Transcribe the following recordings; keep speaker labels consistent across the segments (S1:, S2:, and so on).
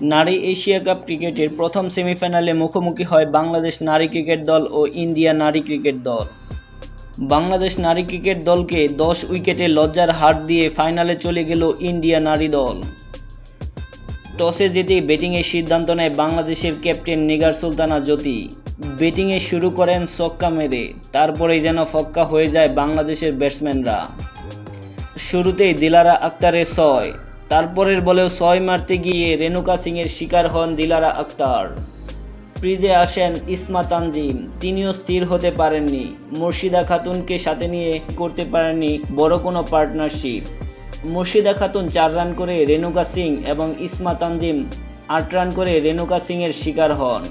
S1: নারী Asia cup ক্রিকেটের প্রথম সেমিফাইনালে মুখোমুখি হয় বাংলাদেশ নারী ক্রিকেট দল ও ইন্ডিয়া নারী ক্রিকেট দল। বাংলাদেশ নারী ক্রিকেট দলকে দশ উইকেটে লজ্জার হার দিয়ে ফাইনালে চলে গেল ইন্ডিয়া নারী দল। টসে জিতেই ব্যাটিংয়ের সিদ্ধান্ত নেয় বাংলাদেশের ক্যাপ্টেন নিগার সুলতানা জ্যোতি। ব্যাটিংয়ে শুরু করেন ছক্কা মেরে, তারপরেই যেন ফক্কা হয়ে যায় বাংলাদেশের ব্যাটসম্যানরা। শুরুতেই দিলারা আক্তারের ছয় তারপরের বলেও ছয় মারতে গিয়ে রেণুকা সিংয়ের শিকার হন দিলারা আক্তার। ক্রিজে আসেন ইসমা তানজিম। তিনিও স্থির হতে পারেননি। মুর্শিদা খাতুনকে সাথে নিয়ে করতে পারেননি বড় কোনো পার্টনারশিপ। মুর্শিদা খাতুন চার রান করে রেণুকা সিং এবং ইসমা তানজিম আট রান করে রেণুকা সিংয়ের শিকার হন।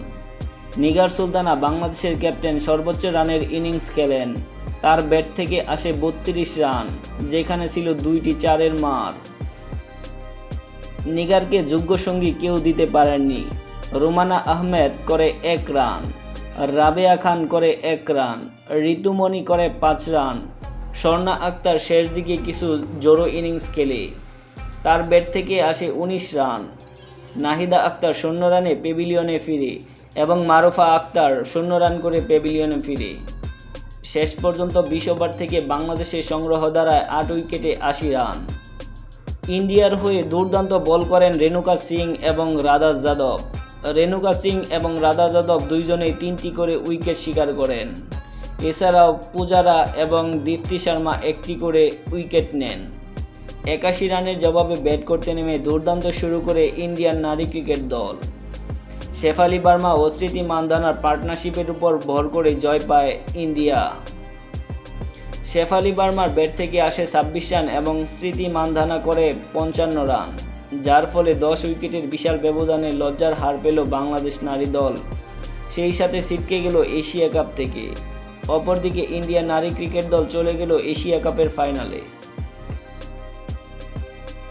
S1: নিগার সুলতানা বাংলাদেশের ক্যাপ্টেন সর্বোচ্চ রানের ইনিংস খেলেন। তার ব্যাট থেকে আসে বত্রিশ রান, যেখানে ছিল দুইটি চারের মার। নিগারকে যোগ্য সঙ্গী কেউ দিতে পারেননি। রোমানা আহমেদ করে এক রান, রাবেয়া খান করে এক রান, ঋতুমণি করে পাঁচ রান। স্বর্ণা আক্তার শেষ দিকে কিছু জোরো ইনিংস খেলে। তার ব্যাট থেকে আসে উনিশ রান। নাহিদা আক্তার শূন্য রানে পেভিলিয়নে ফিরে এবং মারুফা আক্তার শূন্য রান করে পেভিলিয়নে ফিরে। শেষ পর্যন্ত বিশ ওভার থেকে বাংলাদেশের সংগ্রহ দ্বারায় আট উইকেটে আশি রান। ইন্ডিয়ার হয়ে দুর্দান্ত বল করেন রেণুকা সিং এবং রাধা যাদব। রেণুকা সিং এবং রাধা যাদব দুইজনেই তিনটি করে উইকেট শিকার করেন। এছাড়াও পূজারা এবং দীপ্তি শর্মা একটি করে উইকেট নেন। একাশি রানের জবাবে ব্যাট করতে নেমে দুর্দান্ত শুরু করে ইন্ডিয়ান নারী ক্রিকেট দল। শেফালি বার্মা ও স্মৃতি মান্দানার পার্টনারশিপের উপর ভর করে জয় পায় ইন্ডিয়া। শেফালি বার্মার ব্যাট থেকে আসে ছাব্বিশ রান এবং স্মৃতি মানধানা করে পঞ্চান্ন রান, যার ফলে দশ উইকেটের বিশাল ব্যবধানে লজ্জার হার পেল বাংলাদেশ নারী দল। সেই সাথে ছিটকে গেল এশিয়া কাপ থেকে। অপরদিকে ইন্ডিয়া নারী ক্রিকেট দল চলে গেল এশিয়া কাপের ফাইনালে।